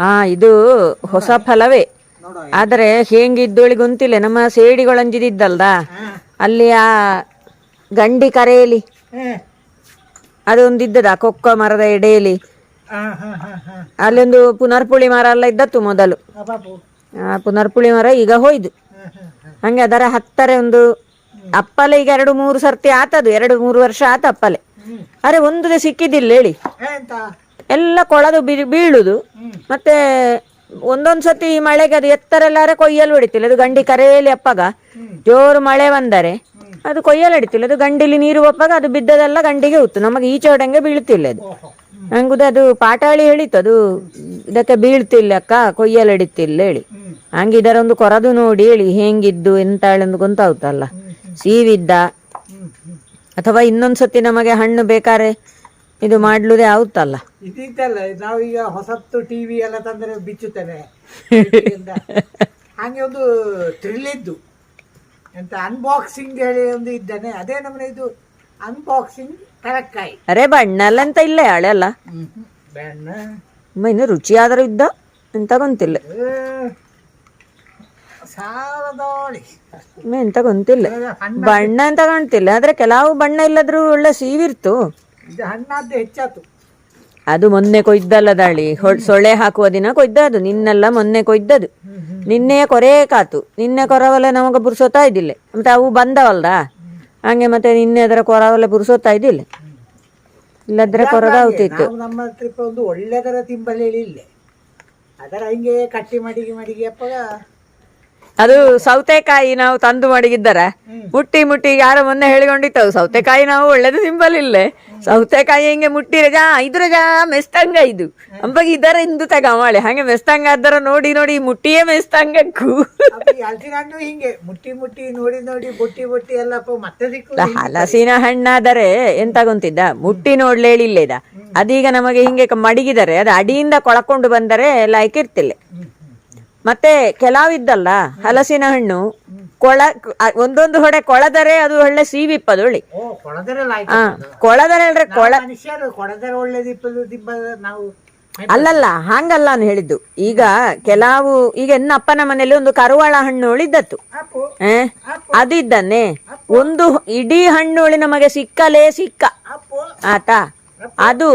ಹಾ ಇದು ಹೊಸ ಫಲವೇ. ಆದರೆ ಹೇಗಿದ್ದೋಳಿ ಗೊಂತಿಲ್ಲ ನಮ್ಮ ಸೇಡಿಗಳಂಜಿದಿದ್ದಲ್ದ ಅಲ್ಲಿ ಆ ಗಂಡಿ ಕರೆಯಲಿ. ಅದೊಂದಿದ್ದದ ಕೊಕ್ಕ ಮರದ ಎಡೆಯಲ್ಲಿ. ಅಲ್ಲೊಂದು ಪುನರ್ಪುಳಿ ಮರ ಎಲ್ಲ ಇದ್ದತ್ತು ಮೊದಲು. ಪುನರ್ಪುಳಿ ಮರ ಈಗ ಹೋಯ್ದು. ಹಂಗೆ ಅದರ ಹತ್ತರೆ ಒಂದು ಅಪ್ಪಲೆ ಈಗ ಎರಡು ಮೂರು ಸರ್ತಿ ಆತದು ಎರಡು ಮೂರು ವರ್ಷ ಆತ ಅಪ್ಪಲೆ. ಅರೆ ಒಂದು ಸಿಕ್ಕಿದ್ದಿಲ್ಲ ಹೇಳಿ. ಎಲ್ಲ ಕೊಳದು ಬೀಳುದು. ಮತ್ತೆ ಒಂದೊಂದ್ ಸತಿ ಈ ಮಳೆಗೆ ಅದು ಎತ್ತರೆಲ್ಲಾರೆ ಕೊಯ್ಯಲು ಹೊಡಿತಿಲ್ಲ. ಅದು ಗಂಡಿ ಕರೆಯಲಿ ಅಪ್ಪಗ. ಜೋರು ಮಳೆ ಬಂದರೆ ಅದು ಕೊಯ್ಯಲು ಹಡಿತಿಲ್ಲ. ಅದು ಗಂಡಿಲಿ ನೀರು ಒಪ್ಪಾಗ ಅದು ಬಿದ್ದದೆಲ್ಲ ಗಂಡಿಗೆ ಹುತ್ತು ನಮಗೆ ಈಚೆ ಹೊಡಂಗೆ ಬೀಳ್ತಿಲ್ಲ ಅದು. ಹಂಗುದು ಅದು ಪಾಟಾಳಿ ಹೇಳಿತ್ತು. ಅದು ಇದಕ್ಕೆ ಬೀಳ್ತಿಲ್ಲ ಅಕ್ಕ ಕೊಯ್ಯಲು ಹಿಡಿತಿಲ್ಲ ಹೇಳಿ. ಹಂಗೆ ಇದರೊಂದು ಕೊರದು ನೋಡಿ ಹೇಳಿ ಹೆಂಗಿದ್ದು ಎಂತ ಹೇಳಂದು ಗೊತ್ತಾಗುತ್ತಲ್ಲ ಸೀವಿದ್ದ. ಅಥವಾ ಇನ್ನೊಂದ್ಸತಿ ನಮಗೆ ಹಣ್ಣು ಬೇಕಾರೆ ಇದು ಮಾಡ್ಲುದೇ ಆಗುತ್ತಲ್ಲ. ಇದಿದ್ದಲ್ಲ ನಾವೀಗ ಹೊಸತ್ತು ಟಿವಿ ಎಲ್ಲ ತಂದ್ರೆ ಬಿಚ್ಚುತ್ತೇವೆ. ಹಾಗೆ ಒಂದು ಥ್ರಿಲ್ ಇದ್ದು. ಎಂತ ಅನ್ಬಾಕ್ಸಿಂಗ್ ಹೇಳಿ ಒಂದು ಇದ್ದಾನೆ. ಅದೇ ನಮ್ಮನೆ ಇದು ಅನ್ಬಾಕ್ಸಿಂಗ್ ತರಕಾಯಿ ಅರೆ ಬಣ್ಣ ಅಂತ ಇಲ್ಲ ಹಳೆ ಅಲ್ಲ? ಬೆಣ್ಣ. ಇನ್ನು ರುಚಿಯಾದರೂ ಇದ್ದ? ಎಂತ ಗೊಂತಿಲ್ಲ ಎಂತ ಗೊತ್ತಿಲ್ಲ. ಹಣ್ಣು ಬಣ್ಣ ಅಂತ ಕಾಣ್ತಿಲ್ಲ. ಆದ್ರೆ ಕೆಲವು ಬಣ್ಣ ಇಲ್ಲದ್ರೂ ಒಳ್ಳೆ ಸೀವಿರ್ತು. ಇದು ಹಣ್ಣಾದ್ದು ಹೆಚ್ಚಾತು. ಅದು ಮೊನ್ನೆ ಕೊಯ್ದಲ್ಲ ದಾಳಿ. ಸೊಳ್ಳೆ ಹಾಕುವ ದಿನ ಕೊಯ್ದ ಅದು ನಿನ್ನೆಲ್ಲ ಮೊನ್ನೆ ಕೊಯ್ದದು ನಿನ್ನೆಯ ಕೊರೆ ಕಾತು. ನಿನ್ನೆ ಕೊರವಲ್ಲ ನಮಗೆ ಬುರ್ಸೋತಾ ಇದ್ದಿಲ್ಲ. ಮತ್ತೆ ಅವು ಬಂದವಲ್ದ? ಹಂಗೆ ಮತ್ತೆ ನಿನ್ನೆ ಅದರ ಕೊರವಲ್ಲ ಬುರ್ಸೋತಾ ಇದ್ದಿಲ್ಲ. ಇಲ್ಲದ್ರೆ ಕೊರದ ಆಗುತ್ತಿತ್ತು ನಮ್ಮ ಒಂದು ಒಳ್ಳೆದರ ತಿಂಬಲ್ಲಿ ಇಲ್ಲ ಅದರ ಹಿಂಗೆ ಕಟ್ಟಿ ಮಡಿಗೆ ಮಡಿಗೆ ಅಪ್ಪಾಗ ಅದು ಸೌತೆಕಾಯಿ ನಾವು ತಂದು ಮಡಗಿದ್ದಾರೆ. ಮುಟ್ಟಿ ಮುಟ್ಟಿ ಯಾರ ಮೊನ್ನೆ ಹೇಳಿಕೊಂಡಿತ್ತು ಸೌತೆಕಾಯಿ ನಾವು ಒಳ್ಳೇದು ಸಿಂಬಲ್ ಇಲ್ಲೇ. ಸೌತೆಕಾಯಿ ಹಿಂಗೆ ಮುಟ್ಟಿ ಜಾ ಇದ್ರ ಜಾ ಮೆಸ್ತಂಗ ಇದು. ಅಂಬಾಗ ಇದರ ಇಂದು ತಗ ಮಾಳೆ. ಹಂಗೆ ಮೆಸ್ತಂಗ ಅದರ ನೋಡಿ ನೋಡಿ ಮುಟ್ಟಿಯೇ ಮೆಸ್ತಂಗಕ್ಕೂ. ಹಣ್ಣು ಹಿಂಗೆ ಮುಟ್ಟಿ ಮುಟ್ಟಿ ನೋಡಿ ನೋಡಿ ಬುಟ್ಟಿ ಬುಟ್ಟಿ ಎಲ್ಲ ಹಲಸಿನ ಹಣ್ಣಾದರೆ ಎಂತ ಗೊಂತಿದ್ದ ಮುಟ್ಟಿ ನೋಡ್ಲೇಳಿಲ್ಲ ಇದ ಅದೀಗ ನಮಗೆ ಹಿಂಗೆ ಮಡಗಿದರೆ ಅದು ಅಡಿಯಿಂದ ಕೊಳಕೊಂಡು ಬಂದರೆ ಲೈಕ್ ಇರ್ತಿಲ್ಲ ಮತ್ತೆ ಕೆಲವಿದ್ದಲ್ಲ ಹಲಸಿನ ಹಣ್ಣು ಕೊಳ ಒಂದೊಂದು ಹೊಡೆ ಕೊಳದರೆ ಅದು ಒಳ್ಳೆ ಕೊಡದರಲ್ಲ ಆ ಕೊಳದರೆ ಅಂದ್ರೆ ಕೊಳ ಅಲ್ಲಲ್ಲ ಹಂಗಲ್ಲ ನಾನು ಹೇಳಿದ್ದು. ಈಗ ಕೆಲವು ಈಗ ಎನ್ನ ಅಪ್ಪನ ಮನೆಯಲ್ಲಿ ಒಂದು ಕರುವಾಳ ಹಣ್ಣು ಉಳಿದತ್ತು ಏ ಅದಿದ್ದನ್ನೇ. ಒಂದು ಇಡೀ ಹಣ್ಣು ನಮಗೆ ಸಿಕ್ಕಲೇ ಸಿಕ್ಕ. ಆತಾ? ಅದು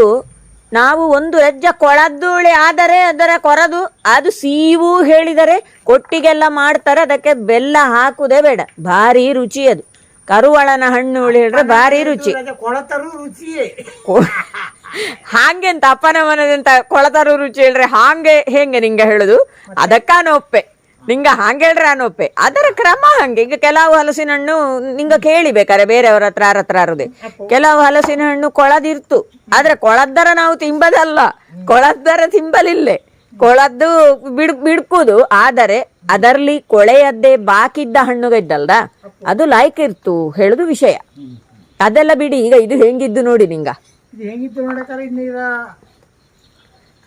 ನಾವು ಒಂದು ಹೆಜ್ಜ ಕೊಳದ್ದುಳಿ ಆದರೆ ಅದರ ಕೊರದು. ಅದು ಸೀವು ಹೇಳಿದರೆ ಕೊಟ್ಟಿಗೆಲ್ಲ ಮಾಡ್ತಾರೆ ಅದಕ್ಕೆ ಬೆಲ್ಲ ಹಾಕುದೇ ಬೇಡ. ಭಾರಿ ರುಚಿ ಅದು. ಕರುವಳನ ಹಣ್ಣು ಹುಳಿ ಹೇಳಿದ್ರೆ ಭಾರಿ ರುಚಿ. ಹಾಂಗೆಂತ ಅಪ್ಪನ ಮನದಂತ ಕೊಳತರು ರುಚಿ ಹೇಳ್ರೆ ಹಾಗೆ ಹೆಂಗೆ ನಿಂಗೆ ಹೇಳುದು? ಅದಕ್ಕಾನ ಒಪ್ಪೆ. ನಿಂಗ ಹಂಗೆ ಹೇಳ್ರಾ ಅನೊಪ್ಪೆ ಅದರ ಕ್ರಮ ಹಂಗೆ. ಈಗ ಕೆಲವು ಹಲಸಿನ ಹಣ್ಣು ನಿಂಗ ಕೇಳಿ ಬೇಕಾರೆ ಬೇರೆಯವ್ರ ಹತ್ರ ಯಾರ ಹತ್ರ ಅರದೆ ಕೆಲವು ಹಲಸಿನ ಹಣ್ಣು ಕೊಳದಿರ್ತು. ಆದ್ರೆ ಕೊಳದ್ದರ ನಾವು ತಿಂಬದಲ್ಲ. ಕೊಳದ್ದರ ತಿಂಬಲಿಲ್ಲೇ. ಕೊಳದ್ದು ಬಿಡ್ ಬಿಡ್ಕುದು. ಆದರೆ ಅದರಲ್ಲಿ ಕೊಳೆಯದ್ದೇ ಬಾಕಿದ್ದ ಹಣ್ಣುಗಿದ್ದಲ್ದ ಅದು ಲಾಯ್ಕ್ ಇರ್ತು. ಹೇಳುದು ವಿಷಯ. ಅದೆಲ್ಲ ಬಿಡಿ. ಈಗ ಇದು ಹೆಂಗಿದ್ದು ನೋಡಿ ನಿಂಗ.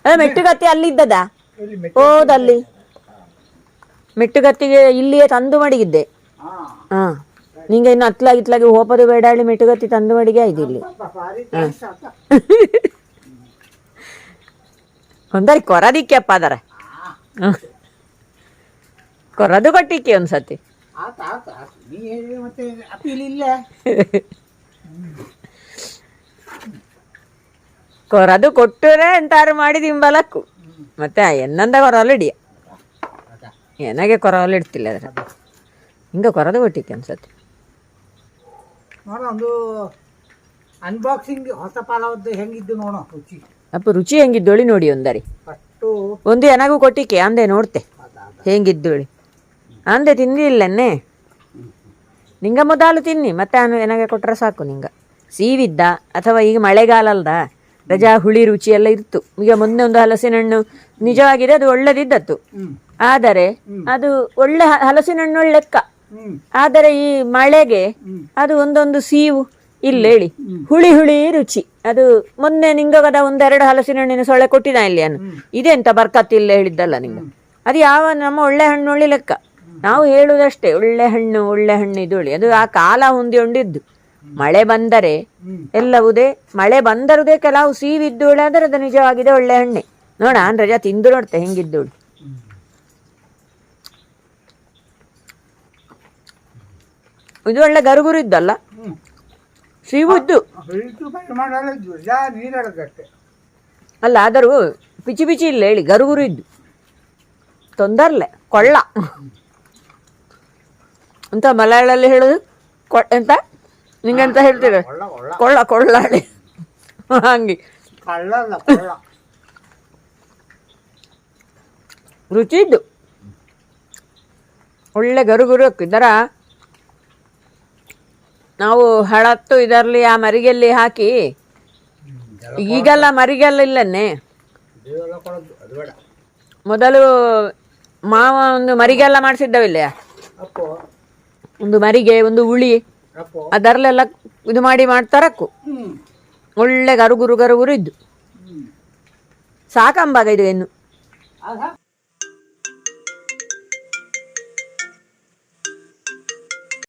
ಅದೇ ಮೆಟ್ಟುಗತ್ತಿ ಅಲ್ಲಿ ಇದ್ದದ ಮೆಟ್ಟ ಹೋದಲ್ಲಿ ಮೆಟ್ಟುಗತ್ತಿಗೆ ಇಲ್ಲಿಯೇ ತಂದು ಮಡಿಗಿದ್ದೆ. ಹಾ. ಹಾ. ನಿಂಗೆ ಇನ್ನು ಹತ್ಲಾಗಿ ಇತ್ಲಾಗಿ ಹೋಪದು ಬೇಡ ಹೇಳಿ ಮೆಟ್ಟುಗತ್ತಿ ತಂದು ಮಡಿಗೆ ಆಯ್ತು ಇಲ್ಲಿ. ಒಂದರಿ ಕೊರದಿಕ್ಕೆ ಅಪ್ಪ. ಅದರ. ಕೊರದು ಕೊಟ್ಟಿಕ್ಕೆ ಒಂದ್ಸತಿ. ಕೊರದು ಕೊಟ್ಟರೆ ಎಂತಾರು ಮಾಡಿ ತಿಂಬಲಕ್ಕು ಮತ್ತೆ ಎನ್ನಂದ ಕೊರಲು ಹಿಡಿಯ ಏನಾಗೆ ಕೊರವಲು ಇಡ್ತಿಲ್ಲ ಅದ್ರ ಹಿಂಗೆ ಕೊರದ ಕೊಟ್ಟಿಕ್ಕೆ ಅನ್ಸತ್ತೆ. ನೋಡ ಒಂದು ಅನ್ಬಾಕ್ಸಿಂಗ್ ಹೊಸ ಪಾಲವದ್ದು ಹೆಂಗಿದ್ದು ನೋಡೋ ರುಚಿ. ಅಪ್ಪ ರುಚಿ ಹೆಂಗಿದ್ದೋಳಿ ನೋಡಿ ಒಂದರಿ. ಫಸ್ಟು ಒಂದು ಏನಾಗೂ ಕೊಟ್ಟಿಕ್ಕೆ ಅಂದೆ ನೋಡ್ತೆ. ಹೆಂಗಿದ್ದೋಳಿ ಅಂದೆ ತಿಂದಿಲ್ಲನ್ನೇ ನಿಂಗ ಮೊದಲು ತಿನ್ನಿ ಮತ್ತೆ ನಾನು ಏನಾಗೆ ಕೊಟ್ಟರೆ ಸಾಕು ನಿಂಗ. ಸೀವಿದ್ದ ಅಥವಾ ಈಗ ಮಳೆಗಾಲ ಅಲ್ದ ರಜಾ ಹುಳಿ ರುಚಿ ಎಲ್ಲ ಇತ್ತು ಈಗ ಮೊನ್ನೆ ಒಂದು ಹಲಸಿನ ಹಣ್ಣು ನಿಜವಾಗಿದೆ ಅದು ಒಳ್ಳೆದಿದ್ದತ್ತು ಆದರೆ ಅದು ಒಳ್ಳೆ ಹ- ಹಲಸಿನ ಹಣ್ಣು ಲೆಕ್ಕ. ಹ್ಮ್. ಆದರೆ ಈ ಮಳೆಗೆ ಅದು ಒಂದೊಂದು ಸೀವು. ಇಲ್ಲ ಹೇಳಿ ಹುಳಿ ಹುಳಿ ರುಚಿ. ಅದು ಮೊನ್ನೆ ನಿಂಗದ ಒಂದೆರಡು ಹಲಸಿನ ಹಣ್ಣಿನ ಸೊಳ್ಳೆ ಕೊಟ್ಟಿದ ಇಲ್ಲಿ ಅನ್ನು ಇದೆಂತ ಬರ್ಕತ್ತಿಲ್ಲ ಹೇಳಿದ್ದಲ್ಲ ನಿಂಗೆ? ಅದು ಯಾವ ನಮ್ಮ ಒಳ್ಳೆ ಹಣ್ಣು ಒಳ್ಳೆ ಲೆಕ್ಕ ನಾವು ಹೇಳುವುದಷ್ಟೇ ಒಳ್ಳೆ ಹಣ್ಣು ಒಳ್ಳೆ ಹಣ್ಣು ಇದು ಅದು ಆ ಕಾಲ ಹೊಂದಿಕೊಂಡಿದ್ದು ಮಳೆ ಬಂದರೆ ಎಲ್ಲವುದೇ ಮಳೆ ಬಂದರುದೇ ಕೆಲವು ಸೀವಿದ್ದು ಆದರೆ ಅದು ನಿಜವಾಗಿದೆ ಒಳ್ಳೆ ಹಣ್ಣೆ. ನೋಡ ನಾನು ರಜಾ ತಿಂದು ನೋಡ್ತೆ ಹೆಂಗಿದ್ದೋಳು ಇದು ಒಳ್ಳೆ ಗರುಗುರು ಇದ್ದಲ್ಲ? ಯಾ ಅಲ್ಲ ಆದರೂ ಪಿಚಿ ಪಿಚಿ ಇಲ್ಲ ಹೇಳಿ ಗರುಗುರು ಇದ್ದು. ತೊಂದರ್ಲೆ ಕೊಳ್ಳ. ಅಂತ ಮಲಯಾಳಲ್ಲಿ ಹೇಳುದು? ಕೊ ಎಂತ? ನಿಂಗೆಂತ ಹೇಳ್ತೀರ? ಕೊಳ್ಳ ಕೊಳ್ಳ. ಕೊಳ್ಳ ಕೊಳ್ಳಾಳಿ. ಹಂಗೆ. ರುಚಿ ಇದ್ದು. ಒಳ್ಳೆ ಗರುಗುರು ಇದರ ನಾವು ಹಳತ್ತು ಇದರಲ್ಲಿ ಆ ಮರಿಗೆಲ್ಲಿ ಹಾಕಿ, ಈಗೆಲ್ಲ ಮರಿಗೆಲ್ಲ ಇಲ್ಲನ್ನೇ ಇದೆಲ್ಲ ಕೊಡೋದು ಅದು ಬೇಡ ಮೊದಲು ಮಾವ ಒಂದು ಮರಿಗೆಲ್ಲ ಮಾಡಿಸಿದ್ದವಿಲ್ಲ ಒಂದು ಮರಿಗೆ, ಒಂದು ಉಳಿ ಅದರಲ್ಲೆಲ್ಲ ಇದು ಮಾಡಿ ಮಾಡ್ತಾರಕ್ಕು ಒಳ್ಳೆ ಗರುಗುರು ಗರುಗುರು ಇದ್ದು. ಸಾಕಂಬಾಗ ಇದು ಆಗ